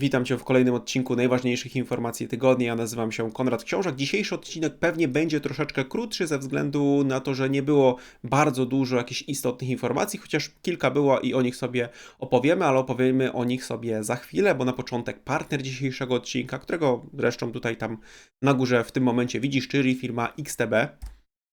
Witam Cię w kolejnym odcinku najważniejszych informacji tygodnia. Ja nazywam się Konrad Książak. Dzisiejszy odcinek pewnie będzie troszeczkę krótszy ze względu na to, że nie było bardzo dużo jakichś istotnych informacji, chociaż kilka było i o nich sobie opowiemy, ale opowiemy o nich sobie za chwilę, bo na początek partner dzisiejszego odcinka, którego zresztą tutaj tam na górze w tym momencie widzisz, czyli firma XTB.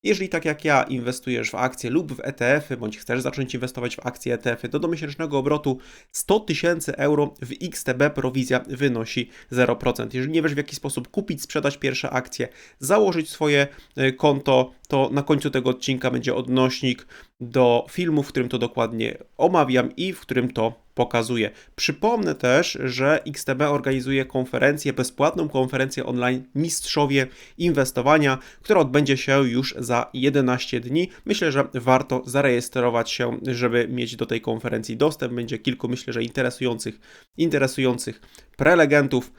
Jeżeli tak jak ja inwestujesz w akcje lub w ETF-y, bądź chcesz zacząć inwestować w akcje ETF-y, to do miesięcznego obrotu 100 tysięcy euro w XTB prowizja wynosi 0%. Jeżeli nie wiesz w jaki sposób kupić, sprzedać pierwsze akcje, założyć swoje e, konto, to na końcu tego odcinka będzie odnośnik do filmu, w którym to dokładnie omawiam i w którym to pokazuję. Przypomnę też, że XTB organizuje konferencję, bezpłatną konferencję online Mistrzowie Inwestowania, która odbędzie się już za 11 dni. Myślę, że warto zarejestrować się, żeby mieć do tej konferencji dostęp. Będzie kilku, myślę, że interesujących, interesujących prelegentów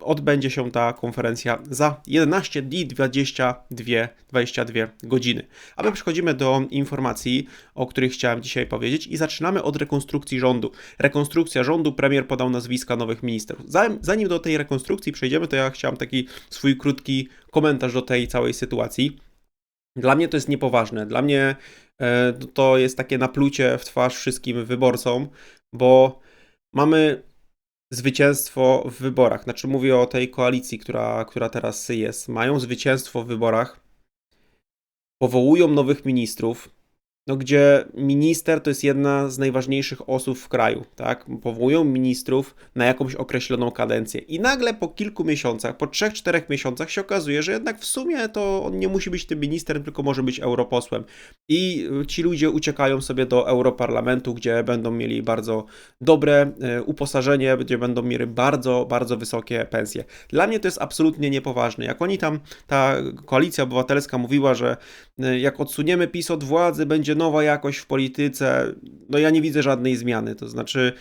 odbędzie się ta konferencja za 11 dni 22, 22 godziny. A my przechodzimy do informacji, o których chciałem dzisiaj powiedzieć i zaczynamy od rekonstrukcji rządu. Rekonstrukcja rządu, premier podał nazwiska nowych ministrów. Zanim do tej rekonstrukcji przejdziemy, to ja chciałem taki swój krótki komentarz do tej całej sytuacji. Dla mnie to jest niepoważne. Dla mnie e, to jest takie naplucie w twarz wszystkim wyborcom, bo mamy zwycięstwo w wyborach. Znaczy mówię o tej koalicji, która, która teraz jest. Mają zwycięstwo w wyborach, powołują nowych ministrów, no, gdzie minister to jest jedna z najważniejszych osób w kraju, tak? Powołują ministrów na jakąś określoną kadencję i nagle po kilku miesiącach, po trzech, czterech miesiącach się okazuje, że jednak w sumie to on nie musi być tym ministrem, tylko może być europosłem. I ci ludzie uciekają sobie do Europarlamentu, gdzie będą mieli bardzo dobre e, uposażenie, gdzie będą mieli bardzo, bardzo wysokie pensje. Dla mnie to jest absolutnie niepoważne. Jak oni tam, ta koalicja obywatelska mówiła, że e, jak odsuniemy PiS od władzy, będzie nowa jakość w polityce, no ja nie widzę żadnej zmiany. To znaczy,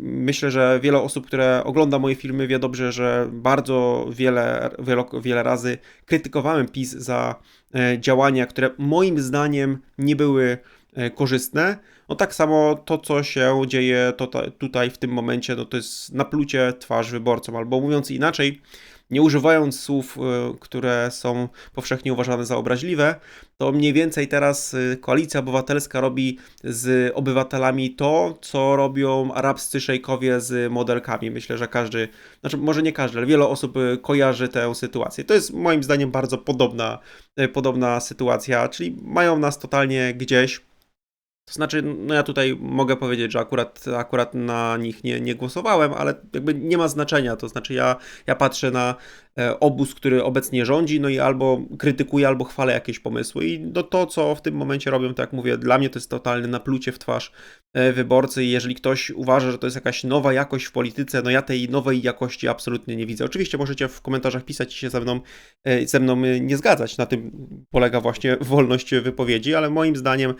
myślę, że wiele osób, które ogląda moje filmy, wie dobrze, że bardzo wiele, wiele, wiele razy krytykowałem PiS za e, działania, które moim zdaniem nie były e, korzystne. No tak samo to, co się dzieje to, tutaj w tym momencie, no to jest naplucie twarz wyborcom, albo mówiąc inaczej, nie używając słów, e, które są powszechnie uważane za obraźliwe, to mniej więcej teraz e, koalicja obywatelska robi z obywatelami to, co robią arabscy szejkowie z modelkami. Myślę, że każdy, znaczy może nie każdy, ale wiele osób e, kojarzy tę sytuację. To jest moim zdaniem bardzo podobna, podobna sytuacja, czyli mają nas totalnie gdzieś to znaczy, no ja tutaj mogę powiedzieć, że akurat, akurat na nich nie, nie głosowałem, ale jakby nie ma znaczenia. To znaczy, ja, ja patrzę na e, obóz, który obecnie rządzi, no i albo krytykuje, albo chwalę jakieś pomysły. I no to, co w tym momencie robią, tak jak mówię, dla mnie to jest totalne naplucie w twarz wyborcy. I jeżeli ktoś uważa, że to jest jakaś nowa jakość w polityce, no ja tej nowej jakości absolutnie nie widzę. Oczywiście możecie w komentarzach pisać i się ze mną, e, ze mną nie zgadzać. Na tym polega właśnie wolność wypowiedzi, ale moim zdaniem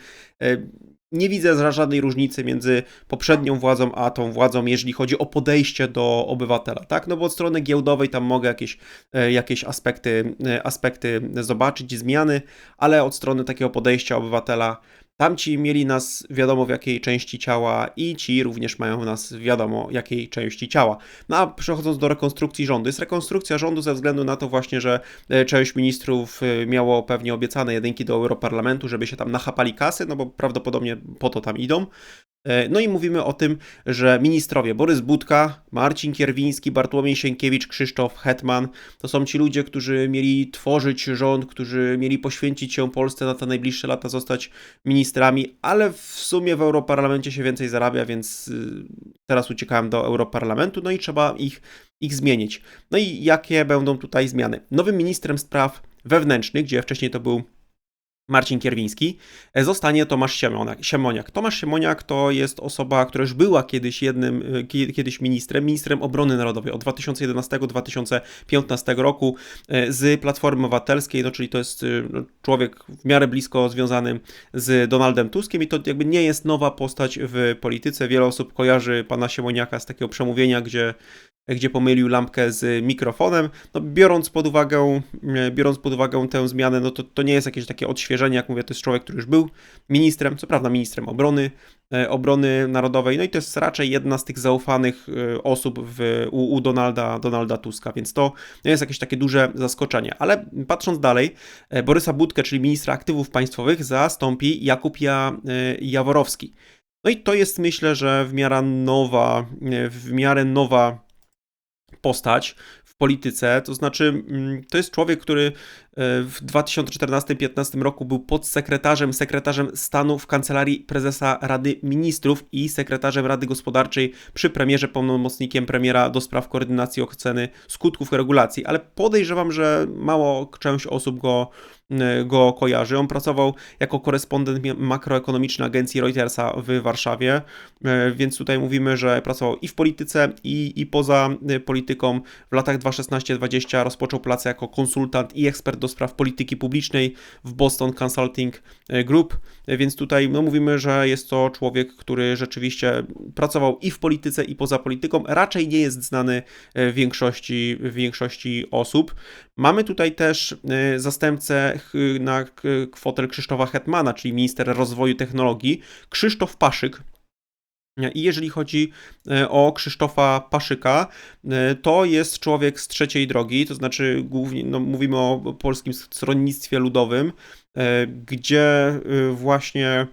nie widzę żadnej różnicy między poprzednią władzą a tą władzą, jeżeli chodzi o podejście do obywatela, tak? No bo od strony giełdowej tam mogę jakieś, e, jakieś aspekty, e, aspekty zobaczyć, zmiany, ale od strony takiego podejścia obywatela Tamci mieli nas wiadomo w jakiej części ciała i ci również mają nas wiadomo jakiej części ciała. No a przechodząc do rekonstrukcji rządu, jest rekonstrukcja rządu ze względu na to właśnie, że e, część ministrów e, miało pewnie obiecane jedynki do Europarlamentu, żeby się tam nachapali kasy, no bo prawdopodobnie po to tam idą. E, no i mówimy o tym, że ministrowie Borys Budka, Marcin Kierwiński, Bartłomiej Sienkiewicz, Krzysztof Hetman to są ci ludzie, którzy mieli tworzyć rząd, którzy mieli poświęcić się Polsce na te najbliższe lata, zostać ministrami, ale w sumie w Europarlamencie się więcej zarabia, więc y, teraz uciekałem do Europarlamentu, no i trzeba ich, ich zmienić. No i jakie będą tutaj zmiany? Nowym ministrem spraw wewnętrznych, gdzie wcześniej to był Marcin Kierwiński, e, zostanie Tomasz Siemoniak. Tomasz Siemoniak to jest osoba, która już była kiedyś jednym, e, kiedyś ministrem, ministrem obrony narodowej od 2011-2015 roku e, z Platformy Obywatelskiej, no czyli to jest no, człowiek w miarę blisko związany z Donaldem Tuskiem i to jakby nie jest nowa postać w polityce. Wiele osób kojarzy pana Siemoniaka z takiego przemówienia, gdzie gdzie pomylił lampkę z mikrofonem. No, biorąc, pod uwagę, e, biorąc pod uwagę tę zmianę, no to, to nie jest jakieś takie odświeżenie, jak mówię, to jest człowiek, który już był ministrem, co prawda ministrem obrony, e, obrony narodowej, no i to jest raczej jedna z tych zaufanych e, osób w, u, u Donalda, Donalda Tuska, więc to nie jest jakieś takie duże zaskoczenie. Ale patrząc dalej, Borysa Budkę, czyli ministra aktywów państwowych, zastąpi Jakub ja, Jaworowski. No i to jest myślę, że w miarę nowa, w miarę nowa postać w polityce. To znaczy, mm, to jest człowiek, który w 2014-2015 roku był podsekretarzem, sekretarzem stanu w kancelarii prezesa Rady Ministrów i sekretarzem Rady Gospodarczej przy premierze, pełnomocnikiem premiera do spraw koordynacji oceny skutków regulacji. Ale podejrzewam, że mało część osób go Y, go kojarzy. On pracował jako korespondent makroekonomiczny agencji Reutersa w Warszawie, y, więc tutaj mówimy, że pracował i w polityce, i, i poza polityką. W latach 2016-2020 rozpoczął pracę jako konsultant i ekspert do spraw polityki publicznej w Boston Consulting Group, więc tutaj no, mówimy, że jest to człowiek, który rzeczywiście pracował i w polityce, i poza polityką. Raczej nie jest znany większości, większości osób. Mamy tutaj też zastępcę na kwotę Krzysztofa Hetmana, czyli minister rozwoju technologii, Krzysztof Paszyk. I jeżeli chodzi e, o Krzysztofa Paszyka, e, to jest człowiek z trzeciej drogi, to znaczy głównie no, mówimy o polskim stronnictwie ludowym, e, gdzie właśnie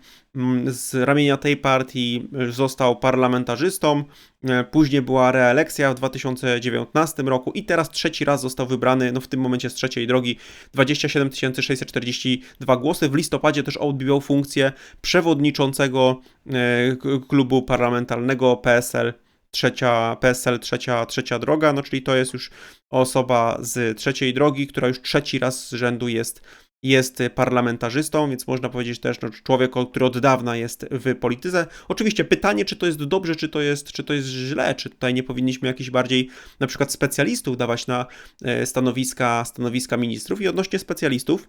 z ramienia tej partii został parlamentarzystą. Y, później była reelekcja w 2019 roku i teraz trzeci raz został wybrany, no w tym momencie z trzeciej drogi, 27 642 głosy. W listopadzie też odbywał funkcję przewodniczącego y, klubu parlamentarnego PSL trzecia PSL, trzecia, trzecia droga, no czyli to jest już osoba z trzeciej drogi, która już trzeci raz z rzędu jest jest parlamentarzystą, więc można powiedzieć też no, człowiek, który od dawna jest w polityce. Oczywiście pytanie, czy to jest dobrze, czy to jest, czy to jest źle, czy tutaj nie powinniśmy jakichś bardziej na przykład specjalistów dawać na e, stanowiska, stanowiska ministrów i odnośnie specjalistów.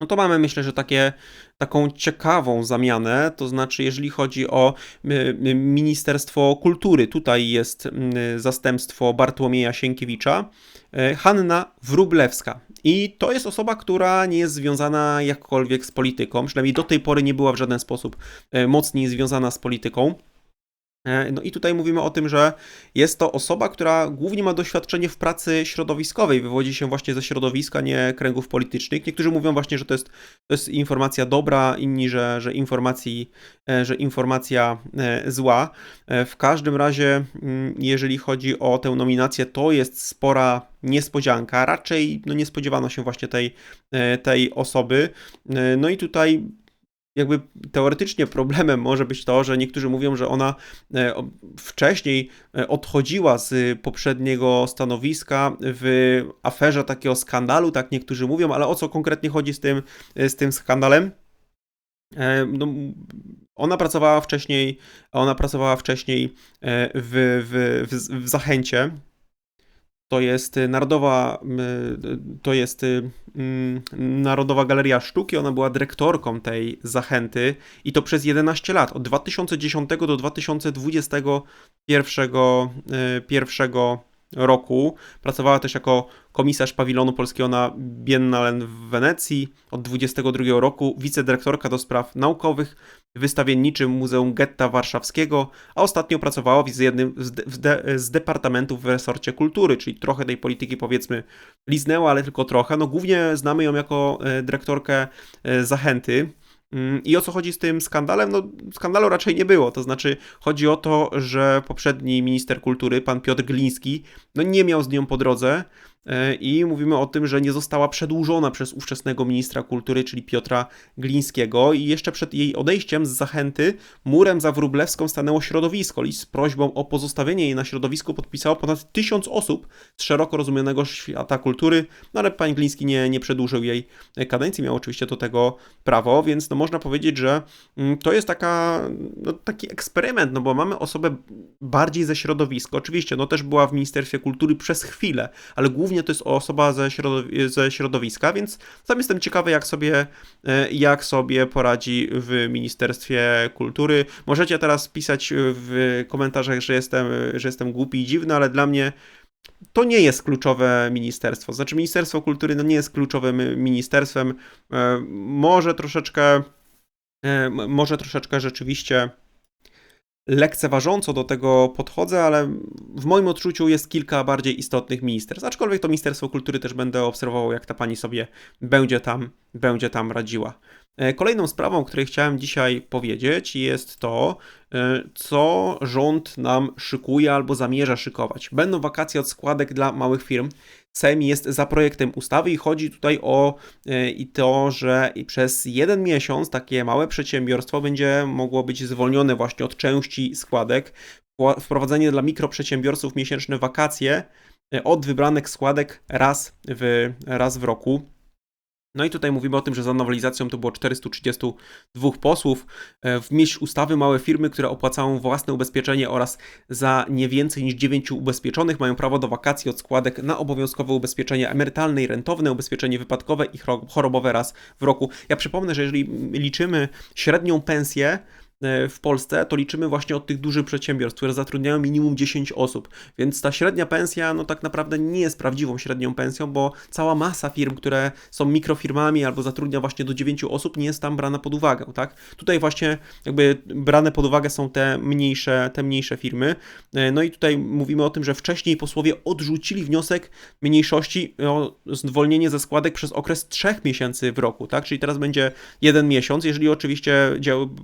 No to mamy, myślę, że takie, taką ciekawą zamianę, to znaczy, jeżeli chodzi o Ministerstwo Kultury, tutaj jest zastępstwo Bartłomieja Sienkiewicza, e, Hanna Wrublewska. I to jest osoba, która nie jest związana jakkolwiek z polityką, przynajmniej do tej pory nie była w żaden sposób e, mocniej związana z polityką. E, no i tutaj mówimy o tym, że jest to osoba, która głównie ma doświadczenie w pracy środowiskowej, wywodzi się właśnie ze środowiska, nie kręgów politycznych. Niektórzy mówią właśnie, że to jest, to jest informacja dobra, inni, że, że, informacji, e, że informacja e, zła. W każdym razie, mm, jeżeli chodzi o tę nominację, to jest spora niespodzianka. Raczej no, nie spodziewano się właśnie tej, tej osoby. No i tutaj jakby teoretycznie problemem może być to, że niektórzy mówią, że ona e, wcześniej e, odchodziła z poprzedniego stanowiska w aferze takiego skandalu, tak niektórzy mówią, ale o co konkretnie chodzi z tym, e, z tym skandalem? No, ona pracowała wcześniej, ona pracowała wcześniej w, w, w, w Zachęcie, to jest y, Narodowa, y, to jest y, mm, Narodowa Galeria Sztuki, ona była dyrektorką tej zachęty i to przez 11 lat, od 2010 do 2021 pierwszego roku. Pracowała też jako komisarz pawilonu polskiego na Biennale w Wenecji od 22 roku, wicedyrektorka do spraw naukowych w wystawienniczym Muzeum Getta Warszawskiego, a ostatnio pracowała z jednym z, de, z departamentów w resorcie kultury, czyli trochę tej polityki powiedzmy liznęła, ale tylko trochę. No głównie znamy ją jako e, dyrektorkę e, Zachęty. Mm, I o co chodzi z tym skandalem? No, skandalu raczej nie było. To znaczy, chodzi o to, że poprzedni minister kultury, pan Piotr Gliński, no nie miał z nią po drodze. E, i mówimy o tym, że nie została przedłużona przez ówczesnego ministra kultury, czyli Piotra Glińskiego. I jeszcze przed jej odejściem z zachęty murem za Wróblewską stanęło środowisko. List z prośbą o pozostawienie jej na środowisku podpisało ponad tysiąc osób z szeroko rozumianego świata kultury, no ale pan Gliński nie, nie przedłużył jej kadencji, miał oczywiście do tego prawo, więc no można powiedzieć, że mm, to jest taka, no taki eksperyment, no bo mamy osobę bardziej ze środowiska, oczywiście, no też była w Ministerstwie Kultury przez chwilę, ale głównie to jest osoba ze, środow- ze środowiska, więc sam jestem ciekawy, jak sobie, e, jak sobie poradzi w Ministerstwie Kultury. Możecie teraz pisać w komentarzach, że jestem, że jestem głupi i dziwny, ale dla mnie to nie jest kluczowe ministerstwo. Znaczy, Ministerstwo Kultury no nie jest kluczowym ministerstwem. E, może troszeczkę, e, może troszeczkę rzeczywiście lekceważąco do tego podchodzę, ale w moim odczuciu jest kilka bardziej istotnych ministerstw. Aczkolwiek to Ministerstwo Kultury też będę obserwował, jak ta pani sobie będzie tam, będzie tam radziła. E, kolejną sprawą, o której chciałem dzisiaj powiedzieć, jest to, e, co rząd nam szykuje albo zamierza szykować. Będą wakacje od składek dla małych firm. Sejm jest za projektem ustawy i chodzi tutaj o e, i to, że przez jeden miesiąc takie małe przedsiębiorstwo będzie mogło być zwolnione właśnie od części składek. Wprowadzenie dla mikroprzedsiębiorców miesięczne wakacje od wybranych składek raz w, raz w roku. No i tutaj mówimy o tym, że za nowelizacją to było 432 posłów. E, w myśl ustawy małe firmy, które opłacają własne ubezpieczenie oraz za nie więcej niż 9 ubezpieczonych mają prawo do wakacji od składek na obowiązkowe ubezpieczenie emerytalne i rentowne, ubezpieczenie wypadkowe i chorobowe raz w roku. Ja przypomnę, że jeżeli liczymy średnią pensję, w Polsce, to liczymy właśnie od tych dużych przedsiębiorstw, które zatrudniają minimum 10 osób. Więc ta średnia pensja, no tak naprawdę nie jest prawdziwą średnią pensją, bo cała masa firm, które są mikrofirmami albo zatrudnia właśnie do 9 osób, nie jest tam brana pod uwagę, tak? Tutaj właśnie jakby brane pod uwagę są te mniejsze, te mniejsze firmy. E, no i tutaj mówimy o tym, że wcześniej posłowie odrzucili wniosek mniejszości o zwolnienie ze składek przez okres 3 miesięcy w roku, tak? Czyli teraz będzie jeden miesiąc, jeżeli oczywiście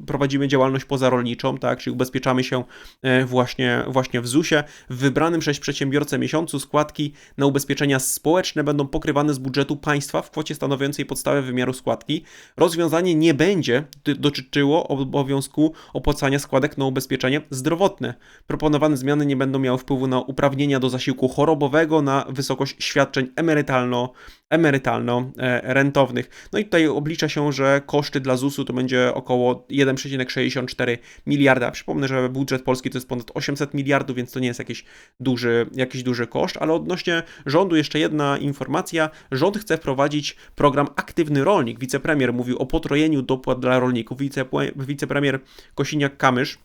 prowadzimy działalność działalność pozarolniczą, tak, czyli ubezpieczamy się e, właśnie, właśnie w ZUS-ie. W wybranym przez przedsiębiorcę miesiącu składki na ubezpieczenia społeczne będą pokrywane z budżetu państwa w kwocie stanowiącej podstawę wymiaru składki. Rozwiązanie nie będzie dotyczyło obowiązku opłacania składek na ubezpieczenie zdrowotne. Proponowane zmiany nie będą miały wpływu na uprawnienia do zasiłku chorobowego, na wysokość świadczeń emerytalno emerytalno-rentownych. No i tutaj oblicza się, że koszty dla ZUS-u to będzie około 1,64 miliarda. Przypomnę, że budżet polski to jest ponad 800 miliardów, więc to nie jest jakiś duży, jakiś duży koszt, ale odnośnie rządu jeszcze jedna informacja. Rząd chce wprowadzić program Aktywny Rolnik. Wicepremier mówił o potrojeniu dopłat dla rolników. Wice, wicepremier Kosiniak-Kamysz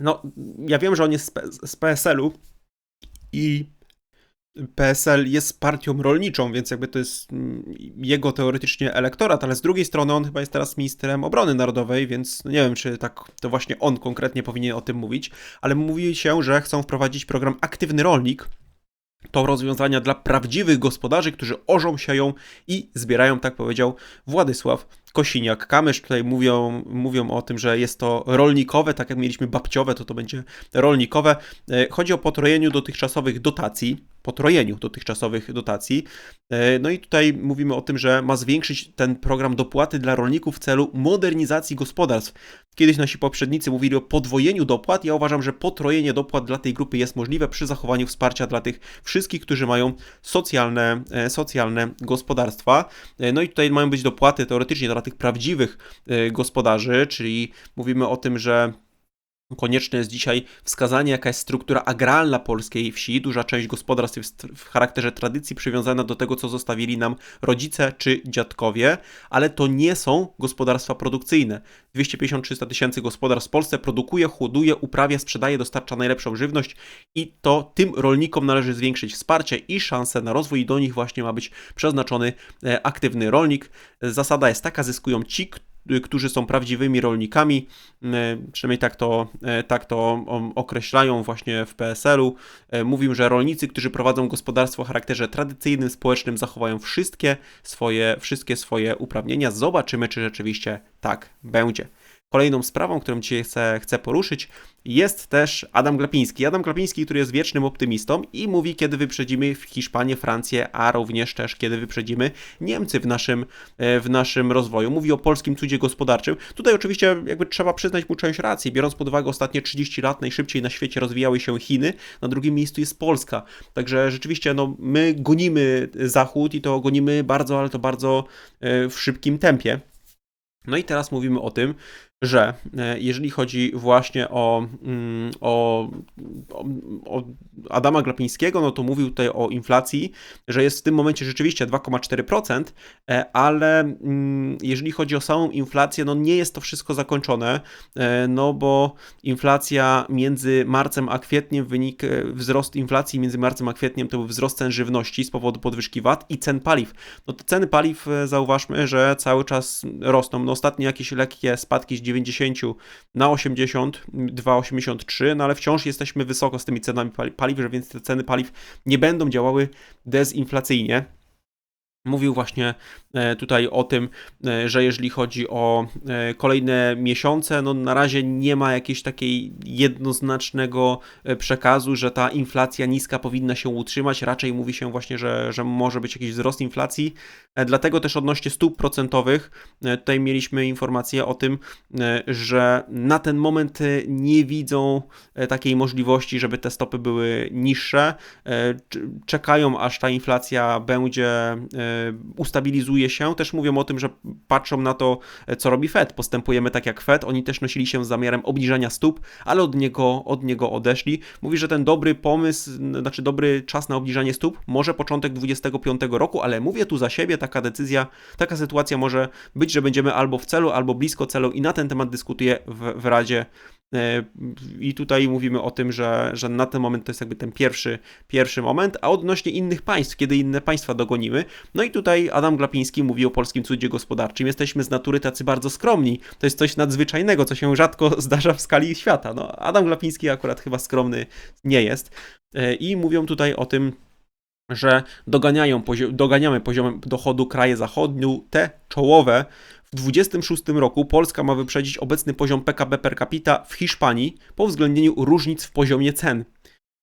no, ja wiem, że on jest z PSL-u i PSL jest partią rolniczą, więc jakby to jest mm, jego teoretycznie elektorat, ale z drugiej strony on chyba jest teraz ministrem obrony narodowej, więc no nie wiem, czy tak to właśnie on konkretnie powinien o tym mówić, ale mówi się, że chcą wprowadzić program Aktywny Rolnik. To rozwiązania dla prawdziwych gospodarzy, którzy orzą, sieją i zbierają, tak powiedział Władysław Kosiniak-Kamysz. Tutaj mówią, mówią o tym, że jest to rolnikowe, tak jak mieliśmy babciowe, to to będzie rolnikowe. E, chodzi o potrojeniu dotychczasowych dotacji, potrojeniu dotychczasowych dotacji. E, no i tutaj mówimy o tym, że ma zwiększyć ten program dopłaty dla rolników w celu modernizacji gospodarstw. Kiedyś nasi poprzednicy mówili o podwojeniu dopłat. Ja uważam, że potrojenie dopłat dla tej grupy jest możliwe przy zachowaniu wsparcia dla tych wszystkich, którzy mają socjalne, e, socjalne gospodarstwa. No i tutaj mają być dopłaty teoretycznie dla tych prawdziwych y, gospodarzy, czyli mówimy o tym, że Konieczne jest dzisiaj wskazanie, jaka jest struktura agralna polskiej wsi. Duża część gospodarstw jest w charakterze tradycji przywiązana do tego, co zostawili nam rodzice czy dziadkowie, ale to nie są gospodarstwa produkcyjne. 250-300 tysięcy gospodarstw w Polsce produkuje, hoduje, uprawia, sprzedaje, dostarcza najlepszą żywność i to tym rolnikom należy zwiększyć wsparcie i szanse na rozwój i do nich właśnie ma być przeznaczony e, aktywny rolnik. Zasada jest taka, zyskują ci, Y, którzy są prawdziwymi rolnikami, y, przynajmniej tak to, y, tak to określają właśnie w PSL-u. Mówił, że rolnicy, którzy prowadzą gospodarstwo o charakterze tradycyjnym, społecznym, zachowają wszystkie swoje, wszystkie swoje uprawnienia. Zobaczymy, czy rzeczywiście tak będzie. Kolejną sprawą, którą dzisiaj chcę, chcę poruszyć, jest też Adam Glapiński. Adam Glapiński, który jest wiecznym optymistą i mówi, kiedy wyprzedzimy Hiszpanię, Francję, a również też kiedy wyprzedzimy Niemcy w naszym, e, w naszym rozwoju. Mówi o polskim cudzie gospodarczym. Tutaj oczywiście jakby trzeba przyznać mu część racji, biorąc pod uwagę ostatnie 30 lat najszybciej na świecie rozwijały się Chiny, na drugim miejscu jest Polska. Także rzeczywiście no, my gonimy Zachód i to gonimy bardzo, ale to bardzo e, w szybkim tempie. No i teraz mówimy o tym, że e, jeżeli chodzi właśnie o, mm, o, o, Adama Glapińskiego, no to mówił tutaj o inflacji, że jest w tym momencie rzeczywiście 2,4%, e, ale mm, jeżeli chodzi o samą inflację, no nie jest to wszystko zakończone, e, no bo inflacja między marcem a kwietniem, wynik, wzrost inflacji między marcem a kwietniem to był wzrost cen żywności z powodu podwyżki VAT i cen paliw. No to ceny paliw zauważmy, że cały czas rosną. No ostatnie jakieś lekkie spadki z 90 na 80, 2,83, no ale wciąż jesteśmy wysoko z tymi cenami paliw, że więc te ceny paliw nie będą działały dezinflacyjnie. Mówił właśnie e, tutaj o tym, e, że jeżeli chodzi o e, kolejne miesiące, no na razie nie ma jakiegoś takiej jednoznacznego przekazu, że ta inflacja niska powinna się utrzymać. Raczej mówi się właśnie, że, że może być jakiś wzrost inflacji. Dlatego też odnośnie stóp procentowych, tutaj mieliśmy informację o tym, że na ten moment nie widzą takiej możliwości, żeby te stopy były niższe. Czekają, aż ta inflacja będzie ustabilizuje się. Też mówią o tym, że patrzą na to, co robi Fed. Postępujemy tak jak Fed. Oni też nosili się z zamiarem obniżania stóp, ale od niego, od niego odeszli. Mówi, że ten dobry pomysł, znaczy dobry czas na obniżanie stóp może początek 25 roku, ale mówię tu za siebie, taka decyzja, taka sytuacja może być, że będziemy albo w celu, albo blisko celu i na ten temat dyskutuję w, w Radzie E, I tutaj mówimy o tym, że, że na ten moment to jest jakby ten pierwszy, pierwszy moment, a odnośnie innych państw, kiedy inne państwa dogonimy, no i tutaj Adam Glapiński mówi o polskim cudzie gospodarczym. Jesteśmy z natury tacy bardzo skromni. To jest coś nadzwyczajnego, co się rzadko zdarza w skali świata. No, Adam Glapiński akurat chyba skromny nie jest. E, I mówią tutaj o tym, że doganiają, doganiamy poziomem dochodu kraje zachodnie, te czołowe, w 2026 roku Polska ma wyprzedzić obecny poziom PKB per capita w Hiszpanii po uwzględnieniu różnic w poziomie cen.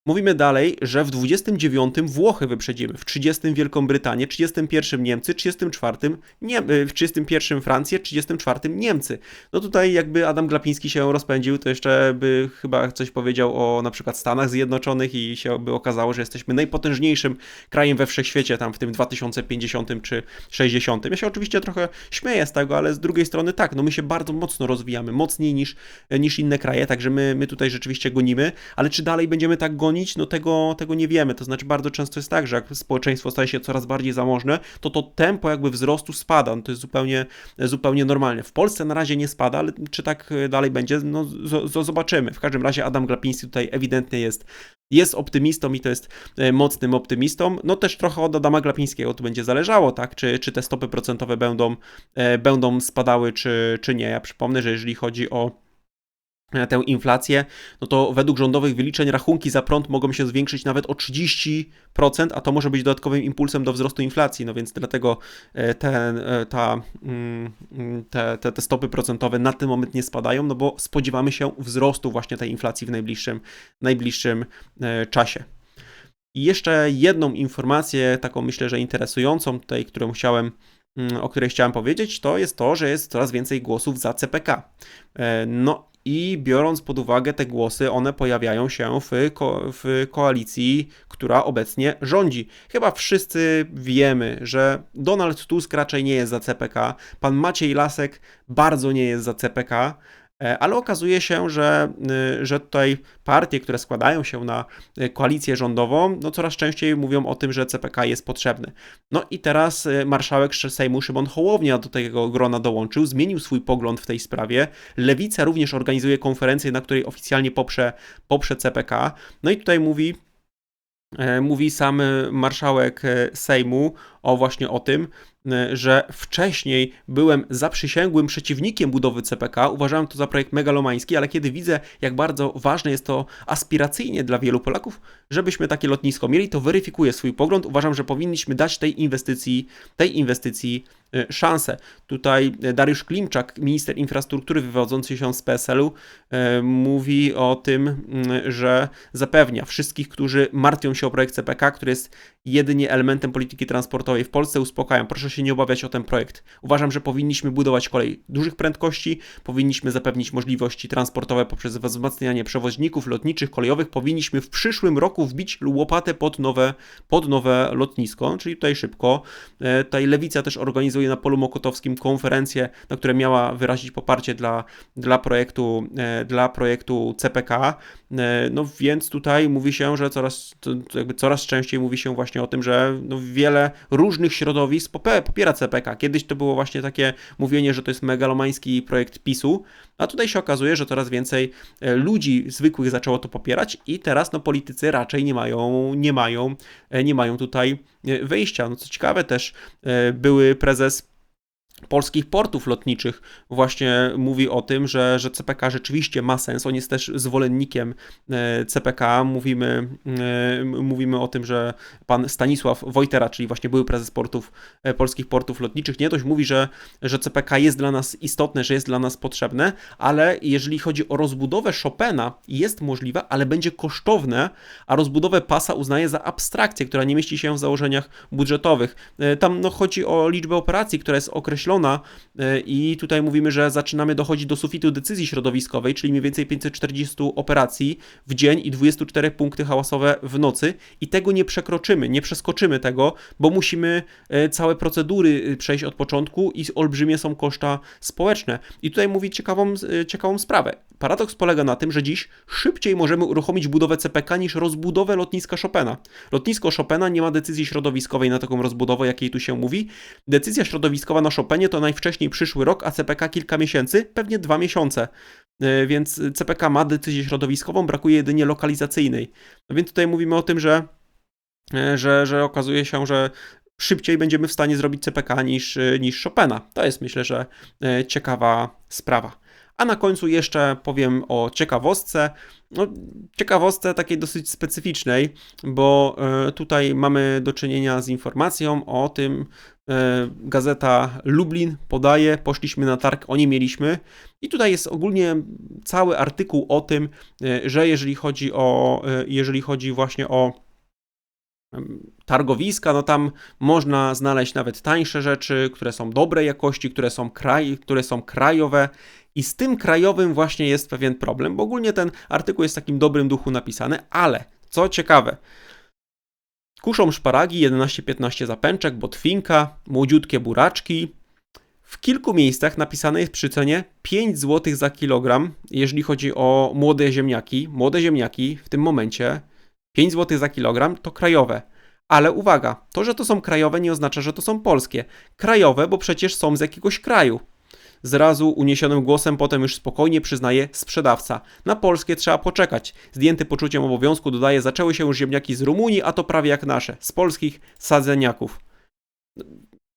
Mówimy dalej, że w 29 Włochy wyprzedzimy, w 30 Wielką Brytanię, 31 Niemcy, 34 nie, y, w 31 Francję, 34 Niemcy. No tutaj jakby Adam Glapiński się rozpędził, to jeszcze by chyba coś powiedział o na przykład Stanach Zjednoczonych i się by okazało, że jesteśmy najpotężniejszym krajem we wszechświecie tam w tym 2050 czy 60. Ja się oczywiście trochę śmieję z tego, ale z drugiej strony tak, no my się bardzo mocno rozwijamy, mocniej niż, niż inne kraje, także my, my tutaj rzeczywiście gonimy, ale czy dalej będziemy tak gonić no tego, tego nie wiemy. To znaczy bardzo często jest tak, że jak społeczeństwo staje się coraz bardziej zamożne, to to tempo jakby wzrostu spada. No to jest zupełnie, zupełnie normalne. W Polsce na razie nie spada, ale czy tak dalej będzie, no zobaczymy. W każdym razie Adam Glapiński tutaj ewidentnie jest jest optymistą i to jest e, mocnym optymistą. No też trochę od Adama Glapińskiego tu będzie zależało, tak, czy, czy te stopy procentowe będą, e, będą spadały, czy, czy nie. Ja przypomnę, że jeżeli chodzi o E, tę inflację, no to według rządowych wyliczeń rachunki za prąd mogą się zwiększyć nawet o 30%, a to może być dodatkowym impulsem do wzrostu inflacji, no więc dlatego e, te, e, ta, mm, te, te, te stopy procentowe na ten moment nie spadają, no bo spodziewamy się wzrostu właśnie tej inflacji w najbliższym, najbliższym czasie. I jeszcze jedną informację, taką myślę, że interesującą tutaj, którą chciałem o której chciałem powiedzieć, to jest to, że jest coraz więcej głosów za CPK. No i biorąc pod uwagę te głosy, one pojawiają się w, ko w koalicji, która obecnie rządzi. Chyba wszyscy wiemy, że Donald Tusk raczej nie jest za CPK, pan Maciej Lasek bardzo nie jest za CPK. E, ale okazuje się, że, y, że tutaj partie, które składają się na y, koalicję rządową, no coraz częściej mówią o tym, że CPK jest potrzebny. No i teraz y, marszałek Sejmu Szymon Hołownia do tego grona dołączył, zmienił swój pogląd w tej sprawie. Lewica również organizuje konferencję, na której oficjalnie poprze, poprze CPK. No i tutaj mówi, e, mówi sam marszałek e, Sejmu o właśnie o tym, że wcześniej byłem zaprzysięgłym przeciwnikiem budowy CPK, uważałem to za projekt megalomański, ale kiedy widzę, jak bardzo ważne jest to aspiracyjnie dla wielu Polaków, żebyśmy takie lotnisko mieli, to weryfikuję swój pogląd. Uważam, że powinniśmy dać tej inwestycji, tej inwestycji e, szansę. Tutaj Dariusz Klimczak, minister infrastruktury wywodzący się z PSL-u, e, mówi o tym, że zapewnia wszystkich, którzy martwią się o projekt CPK, który jest jedynie elementem polityki transportowej w Polsce, uspokajam. Proszę się nie obawiać o ten projekt. Uważam, że powinniśmy budować kolej dużych prędkości, powinniśmy zapewnić możliwości transportowe poprzez wzmacnianie przewoźników lotniczych, kolejowych, powinniśmy w przyszłym roku wbić łopatę pod nowe, pod nowe lotnisko, czyli tutaj szybko. E, tutaj Lewica też organizuje na polu mokotowskim konferencję, na której miała wyrazić poparcie dla, dla, projektu, e, dla projektu CPK. E, no więc tutaj mówi się, że coraz, jakby coraz częściej mówi się właśnie o tym, że no wiele różnych środowisk popiera CPK. Kiedyś to było właśnie takie mówienie, że to jest megalomański projekt PiSu, a tutaj się okazuje, że coraz więcej e, ludzi zwykłych zaczęło to popierać i teraz no politycy raczej nie mają, nie mają, nie mają tutaj wyjścia. No co ciekawe też były prezes polskich portów lotniczych właśnie mówi o tym, że, że CPK rzeczywiście ma sens. On jest też zwolennikiem e, CPK. Mówimy, e, mówimy o tym, że pan Stanisław Wojtera, czyli właśnie były prezes portów, e, polskich portów lotniczych, nie dość mówi, że, że CPK jest dla nas istotne, że jest dla nas potrzebne, ale jeżeli chodzi o rozbudowę Chopina, jest możliwe, ale będzie kosztowne, a rozbudowę pasa uznaje za abstrakcję, która nie mieści się w założeniach budżetowych. Tam no, chodzi o liczbę operacji, która jest określona E, i tutaj mówimy, że zaczynamy dochodzić do sufitu decyzji środowiskowej, czyli mniej więcej 540 operacji w dzień i 24 punkty hałasowe w nocy i tego nie przekroczymy, nie przeskoczymy tego, bo musimy e, całe procedury e, przejść od początku i olbrzymie są koszta społeczne. I tutaj mówi ciekawą, ciekawą sprawę. Paradoks polega na tym, że dziś szybciej możemy uruchomić budowę CPK niż rozbudowę lotniska Chopina. Lotnisko Chopina nie ma decyzji środowiskowej na taką rozbudowę, jakiej tu się mówi. Decyzja środowiskowa na Chopinie to najwcześniej przyszły rok, a CPK kilka miesięcy, pewnie dwa miesiące. E, więc CPK ma decyzję środowiskową, brakuje jedynie lokalizacyjnej. No więc tutaj mówimy o tym, że, e, że, że okazuje się, że szybciej będziemy w stanie zrobić CPK niż, niż Chopina. To jest myślę, że e, ciekawa sprawa. A na końcu jeszcze powiem o ciekawostce. No, ciekawostce takiej dosyć specyficznej, bo tutaj mamy do czynienia z informacją o tym, E, gazeta Lublin podaje, poszliśmy na targ, oni mieliśmy. I tutaj jest ogólnie cały artykuł o tym, e, że jeżeli chodzi o, e, jeżeli chodzi właśnie o targowiska, no tam można znaleźć nawet tańsze rzeczy, które są dobrej jakości, które są, kraj, które są krajowe. I z tym krajowym właśnie jest pewien problem, bo ogólnie ten artykuł jest w takim dobrym duchu napisany, ale co ciekawe, Kuszą szparagi 11-15 zapęczek, botwinka, młodziutkie buraczki. W kilku miejscach napisane jest przy cenie 5 zł za kilogram, jeżeli chodzi o młode ziemniaki. Młode ziemniaki w tym momencie 5 zł za kilogram to krajowe. Ale uwaga, to, że to są krajowe nie oznacza, że to są polskie. Krajowe, bo przecież są z jakiegoś kraju. Zrazu uniesionym głosem potem już spokojnie przyznaje sprzedawca. Na polskie trzeba poczekać. Zdjęty poczuciem obowiązku dodaje, zaczęły się już ziemniaki z Rumunii, a to prawie jak nasze, z polskich sadzeniaków.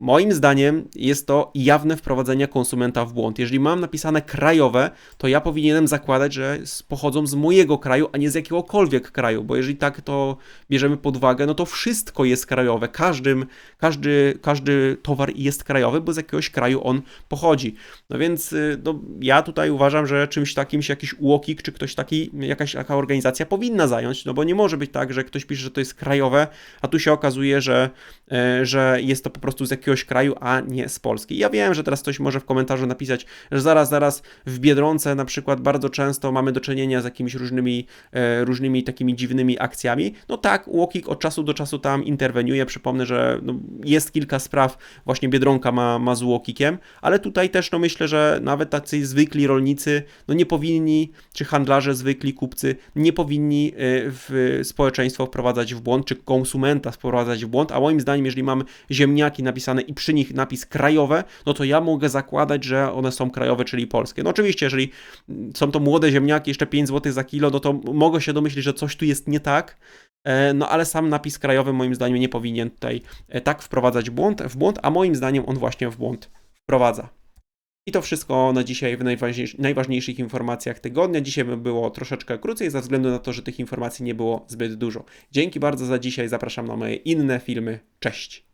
Moim zdaniem jest to jawne wprowadzenie konsumenta w błąd. Jeżeli mam napisane krajowe, to ja powinienem zakładać, że pochodzą z mojego kraju, a nie z jakiegokolwiek kraju, bo jeżeli tak to bierzemy pod uwagę, no to wszystko jest krajowe. Każdym, każdy, każdy towar jest krajowy, bo z jakiegoś kraju on pochodzi. No więc y, no, ja tutaj uważam, że czymś takim się jakiś UOKiK czy ktoś taki, jakaś taka organizacja powinna zająć, no bo nie może być tak, że ktoś pisze, że to jest krajowe, a tu się okazuje, że, e, że jest to po prostu z jakiegoś jakiegoś kraju, a nie z Polski. Ja wiem, że teraz ktoś może w komentarzu napisać, że zaraz, zaraz w Biedronce na przykład bardzo często mamy do czynienia z jakimiś różnymi, e, różnymi takimi dziwnymi akcjami. No tak, Łokik od czasu do czasu tam interweniuje. Przypomnę, że no, jest kilka spraw, właśnie Biedronka ma, ma z Łokikiem, ale tutaj też no myślę, że nawet tacy zwykli rolnicy no nie powinni, czy handlarze zwykli, kupcy nie powinni e, w społeczeństwo wprowadzać w błąd, czy konsumenta wprowadzać w błąd, a moim zdaniem, jeżeli mamy ziemniaki napisane napisane i przy nich napis krajowe, no to ja mogę zakładać, że one są krajowe, czyli polskie. No oczywiście, jeżeli są to młode ziemniaki, jeszcze 5 zł za kilo, no to mogę się domyślić, że coś tu jest nie tak, e, no ale sam napis krajowy moim zdaniem nie powinien tutaj e, tak wprowadzać błąd, w błąd, a moim zdaniem on właśnie w błąd wprowadza. I to wszystko na dzisiaj w najważniejszych, informacjach tygodnia. Dzisiaj było troszeczkę krócej, ze względu na to, że tych informacji nie było zbyt dużo. Dzięki bardzo za dzisiaj. Zapraszam na moje inne filmy. Cześć.